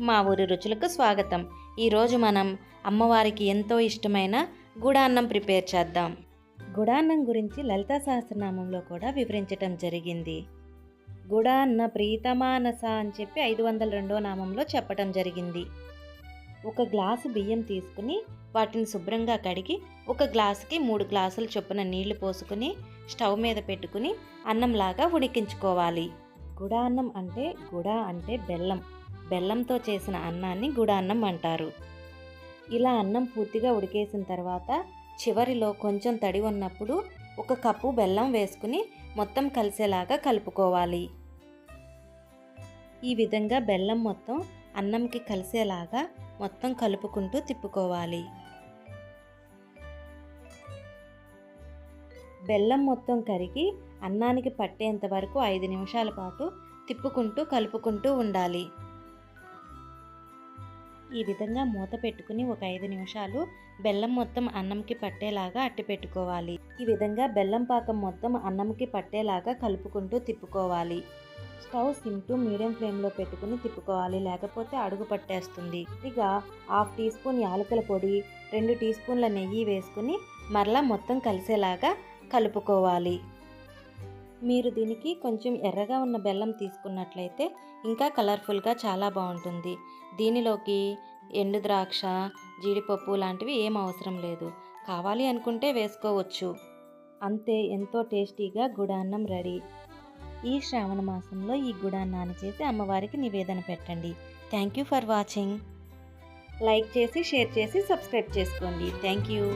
మా ఊరి రుచులకు స్వాగతం. ఈరోజు మనం అమ్మవారికి ఎంతో ఇష్టమైన గుడాన్నం ప్రిపేర్ చేద్దాం. గుడాన్నం గురించి లలితా సహస్రనామంలో కూడా వివరించటం జరిగింది. గుడాన్న ప్రీతమానస అని చెప్పి ఐదు వందల రెండో నామంలో చెప్పటం జరిగింది. ఒక గ్లాసు బియ్యం తీసుకుని వాటిని శుభ్రంగా కడిగి ఒక గ్లాసుకి మూడు గ్లాసులు చొప్పున నీళ్ళు పోసుకుని స్టవ్ మీద పెట్టుకుని అన్నంలాగా ఉడికించుకోవాలి. గుడాన్నం అంటే గుడ అంటే బెల్లం. బెల్లంతో చేసిన అన్నాన్ని గుడాన్నం అంటారు. ఇలా అన్నం పూర్తిగా ఉడికేసిన తర్వాత చివరిలో కొంచెం తడి ఉన్నప్పుడు ఒక కప్పు బెల్లం వేసుకుని మొత్తం కలిసేలాగా కలుపుకోవాలి. ఈ విధంగా బెల్లం మొత్తం అన్నంకి కలిసేలాగా మొత్తం కలుపుకుంటూ తిప్పుకోవాలి. బెల్లం మొత్తం కరిగి అన్నానికి పట్టేంత వరకు ఐదు నిమిషాల పాటు తిప్పుకుంటూ కలుపుకుంటూ ఉండాలి. ఈ విధంగా మూత పెట్టుకుని ఒక ఐదు నిమిషాలు బెల్లం మొత్తం అన్నంకి పట్టేలాగా అట్టి పెట్టుకోవాలి. ఈ విధంగా బెల్లం పాకం మొత్తం అన్నంకి పట్టేలాగా కలుపుకుంటూ తిప్పుకోవాలి. స్టవ్ సిమ్ టు మీడియం ఫ్లేమ్లో పెట్టుకుని తిప్పుకోవాలి. లేకపోతే అడుగు పట్టేస్తుంది. ఇక హాఫ్ టీ స్పూన్ యాలకుల పొడి రెండు టీ స్పూన్ల నెయ్యి వేసుకుని మరలా మొత్తం కలిసేలాగా కలుపుకోవాలి. మీరు దీనికి కొంచెం ఎర్రగా ఉన్న బెల్లం తీసుకున్నట్లయితే ఇంకా కలర్ఫుల్గా చాలా బాగుంటుంది. దీనిలోకి ఎండు ద్రాక్ష జీడిపప్పు లాంటివి ఏం అవసరం లేదు. కావాలి అనుకుంటే వేసుకోవచ్చు. అంతే ఎంతో టేస్టీగా గుడాన్నం రెడీ. ఈ శ్రావణ మాసంలో ఈ గుడాన్నాన్ని చేసి అమ్మవారికి నివేదన పెట్టండి. Thank you for watching. Like చేసి షేర్ చేసి సబ్స్క్రైబ్ చేసుకోండి. Thank you.